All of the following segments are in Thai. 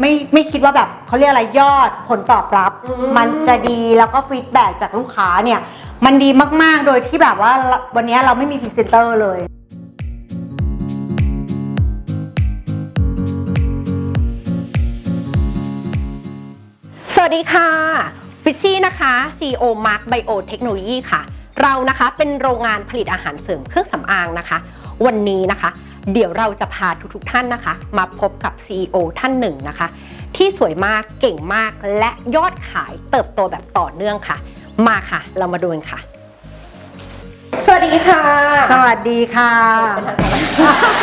ไม่ไม่คิดว่าแบบเขาเรียกอะไรยอดผลตอบรับ อืม มันจะดีแล้วก็ฟีดแบ็กจากลูกค้าเนี่ยมันดีมากๆโดยที่แบบว่าวันนี้เราไม่มีพรีเซนเตอร์เลย สวัสดีค่ะฟิชชี่นะคะ CEO Mark Biotechnology ค่ะ เรานะคะเป็นโรงงานผลิตอาหารเสริมเครื่องสำอางนะคะ วันนี้นะคะ เดี๋ยวเราจะพาทุกๆท่านนะคะ มาพบกับ CEO ท่านหนึ่งนะคะ ที่สวยมากเก่งมากและยอดขายเติบโตแบบต่อเนื่องค่ะ มาค่ะ เรามาดูกันค่ะ สวัสดีค่ะสวัสดีค่ะเป็นทางการ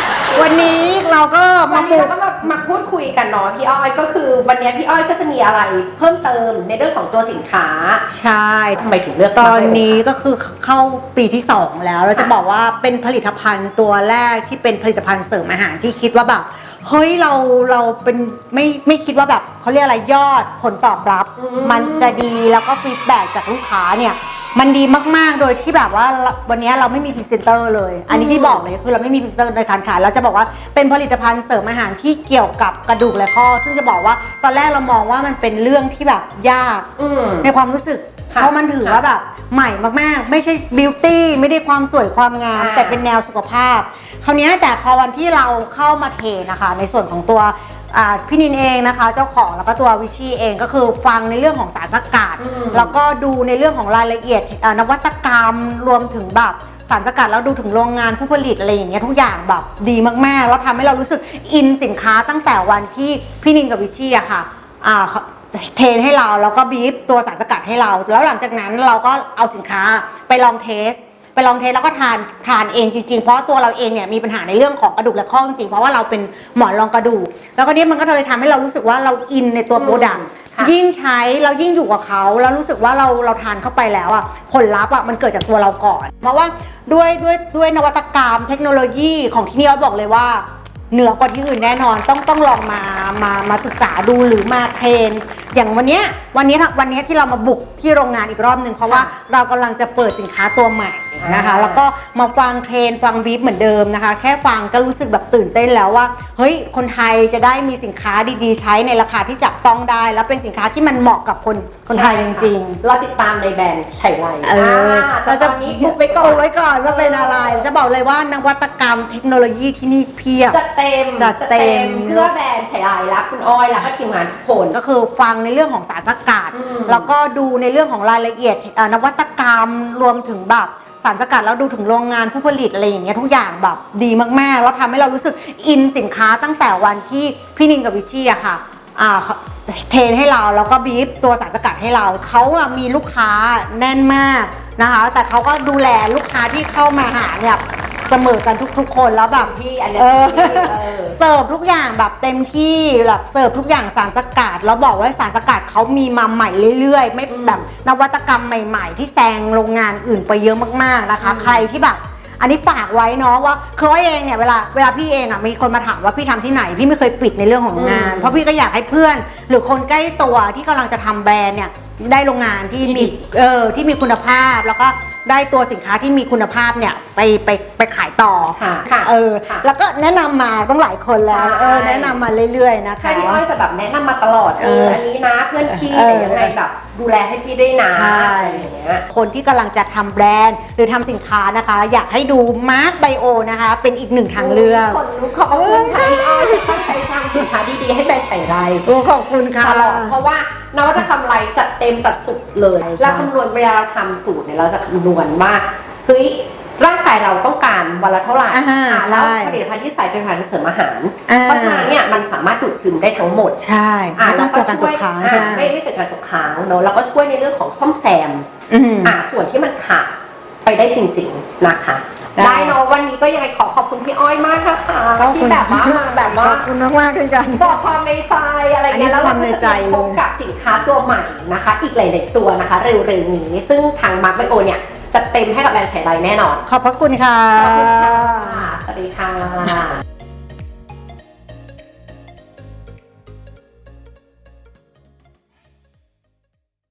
วันนี้เราก็วัมานบุนี้กเราก็มา มาพูดคุยกันเนาะพี่อ้อยก็คือ วันนี้พี่อ้อยก็จะมีอะไรเพิ่มเติมในเรื่องของตัวสินค้าใช่ทำไมถึงเลือกตอนมาเลยนี้ก็คือเข้าปีที่ 2 แล้วเราจะบอกว่าเป็นผลิตภัณฑ์ตัวแรกที่เป็นผลิตภัณฑ์เสริมอาหารที่คิดว่าแบบเฮ้ยเราเราเป็นไม่ไม่คิดว่าแบบเขาเรียกอะไรยอดผลตอบรับอืมมันจะดีแล้วก็ฟีดแบ็กจากลูกค้าเนี่ย มันดีมากๆ โดยที่แบบว่าวันนี้เราไม่มีพรีเซนเตอร์เลย อันนี้ที่บอกเลยคือเราไม่มีพรีเซนเตอร์ในการขายเราจะบอกว่าเป็นผลิตภัณฑ์เสริมอาหารที่เกี่ยวกับกระดูกและข้อ ซึ่งจะบอกว่าตอนแรกเรามองว่ามันเป็นเรื่องที่แบบยากอืม ในความรู้สึก ค่ะเพราะมันถือว่าแบบใหม่มากๆ ไม่ใช่บิวตี้ไม่ได้ความสวยความงาม อ่า แต่เป็นแนวสุขภาพ คราวเนี้ยแต่พอวันที่เราเข้ามาเทรนนะคะ ในส่วนของตัวอ่า พี่นินเองนะคะเจ้าของแล้วก็ตัววิชีเองก็คือฟังในเรื่องของสารสกัดอืมแล้วก็ดูในเรื่องของรายละเอียดอ่านวัตกรรมรวมถึงแบบสารสกัดแล้วดูถึงโรงงานผู้ผลิตอะไรอย่างเงี้ยทุกอย่างแบบดีมากๆ แล้วทำให้เรารู้สึกอินสินค้าตั้งแต่วันที่พี่นินกับวิชีอะค่ะอ่าเทรนให้เราแล้วก็บีบตัวสารสกัดให้เรา แล้วหลังจากนั้นเราก็เอาสินค้าไปลองเทส ไปลองเทสแล้วก็ทานทานเองจริงๆ เพราะตัวเราเองเนี่ยมีปัญหาในเรื่องของกระดูกและข้อจริงๆเพราะว่าเราเป็นหมอนรองกระดูก แล้วก็เนี้มันก็เลยทำให้เรารู้สึกว่าเราอินในตัวอืมโปรดักต์ค่ะยิ่งใช้เรายิ่งอยู่กับเขาแล้วรู้สึกว่าเราเราทานเข้าไปแล้วอะผลลัพธ์อะมันเกิดจากตัวเราก่อน เพราะว่าด้วยด้วยด้วยนวัตกรรม เทคโนโลยีของที่นี่เราบอกเลยว่าเหนือกว่าที่อื่นแน่นอนต้องต้องลองมามามาศึกษาดูหรือมาเทรน อย่างวันเนี้ยวันนี้วันนี้ที่เรามาบุกที่โรงงานอีกรอบหนึ่งเพราะว่าเรากำลังจะเปิดสินค้าตัวใหม่นะคะอ่าแล้วก็มาฟังเทรนฟังบีฟเหมือนเดิมนะคะ แค่ฟังก็รู้สึกแบบตื่นเต้นแล้วว่า เฮ้ย คนไทยจะได้มีสินค้าดีๆ ใช้ในราคาที่จับต้องได้ แล้วเป็นสินค้าที่มันเหมาะกับคนคนไทยจริงๆเราติดตามในแบรนด์ไฉไลเออแต่ตอนนี้บุกไปก่อนไว้ก่อนว่าเป็นอะไรจะบอกเลยว่านวัตกรรมเทคโนโลยีที่นี่เพียบจัดเต็มจัดเต็มเพื่อแบรนด์ไฉไลและคุณอ้อยแล้วก็ทีมงานทุกคนก็คือฟังในเรื่องของสารสกัดอืมแล้วก็ดูในเรื่องของรายละเอียดเอ่อนวัตกรรมรวมถึงแบบสารสกัดแล้วดูถึงโรงงานผู้ผลิตอะไรอย่างเงี้ยทุกอย่างแบบดีมากๆ แล้วทำให้เรารู้สึกอินสินค้าตั้งแต่วันที่พี่นินกับวิชี่อะค่ะอ่าเทรนให้เราแล้วก็บีบตัวสารสกัดให้เรา เขาอะมีลูกค้าแน่นมากนะคะ แต่เขาก็ดูแลลูกค้าที่เข้ามาหาเนี่ย เสมอกันทุก ๆ คนแล้วแบบที่อันเนี้ยเออที่เออ เสิร์ฟทุกอย่างแบบเต็มที่แบบเสิร์ฟทุกอย่างสารสกัดแล้วบอกว่าสารสกัดเขามีมาใหม่เรื่อยๆ ไม่อืมแบบนวัตกรรมใหม่ ๆ ที่แซงโรงงานอื่นไปเยอะมากๆนะคะ อืม ใครที่แบบ อันนี้ฝากไว้เนาะว่าคือว่าเองเนี่ยเวลาเวลาพี่เองอะมีคนมาถามว่าพี่ทำที่ไหนพี่ไม่เคยปิดในเรื่องของงานเพราะพี่ก็อยากให้เพื่อน หรือคนใกล้ตัวที่กำลังจะทำแบรนด์เนี่ยได้โรงงานที่ที่มีดี เออที่มีคุณภาพแล้วก็ ได้ตัวสินค้าที่มีคุณภาพเนี่ยไปไปไปขายต่อค่ะค่ะเออค่ะแล้วก็แนะนำมาต้องหลายคนแล้วใช่ เออแนะนำมาเรื่อยๆนะคะ ใช่พี่อ้อยจะแบบแนะนำมาตลอดเอเออออันนี้นะเพื่อนพี่เออ แต่ยังไงแบบดูแลให้พี่ด้วยนะใช่อะไรอย่างเงี้ย คนที่กำลังจะทำแบรนด์ หรือทำสินค้านะคะ อยากให้ดูมาร์ b ไบโอนะคะ เป็นอีกหนึ่งทางเลือก คนรู้ขอบคุณค่ะพี่อ้อยที่ตั้งใจทำ สินค้าดีๆให้แบรนด์ไฉไลโอ้ขอบคุณค่ะ ตลอดเพราะว่านวัตกรรมอะไรจัดเต็มจัดสุดเลย ใช่แล้วคำนวณเวลาเราทำสูตรเนี่ยเราจะคำนวณว่าเฮ้ยร่างกายเราต้องการวันละเท่าไหร่อ่าอ่าแล้วใช่ ผลิตภัณฑ์ที่ใส่เป็นผลิตภัณฑ์เสริมอาหาร อ่าเพราะฉะนั้นเนี่ยมันสามารถดูดซึมได้ทั้งหมดใช่ไม่ต้องกลัวการตกค้างอ่ใช่ไม่ไม่เกิดการตกค้างเนอะแล้วก็ช่วยในเรื่องของซ่อมแซมอืม อ่าส่วนที่มันขาดไปได้จริง ๆนะคะ ได้ได้เนอะวันนี้ก็ยังไงขอขอบคุณพี่อ้อยมากนะคะขอบคุที่ณแบบว่ามาแบบว่าขอบคุณมากๆด้วยกัน บอกความในใจอะไรเงี้ยอัแล้วนนี้เราความในก็ใจ จะพบกับสินค้าตัวใหม่นะคะ อีกหลายๆตัวนะคะ เร็วๆนี้ซึ่งทางมาร์คไบโอเนี่ยจะเต็มให้กับแบรนด์ไฉไลแน่นอนขอบพระคุณค่ะ ขอบคุณค่ะสวัสดีค่ะ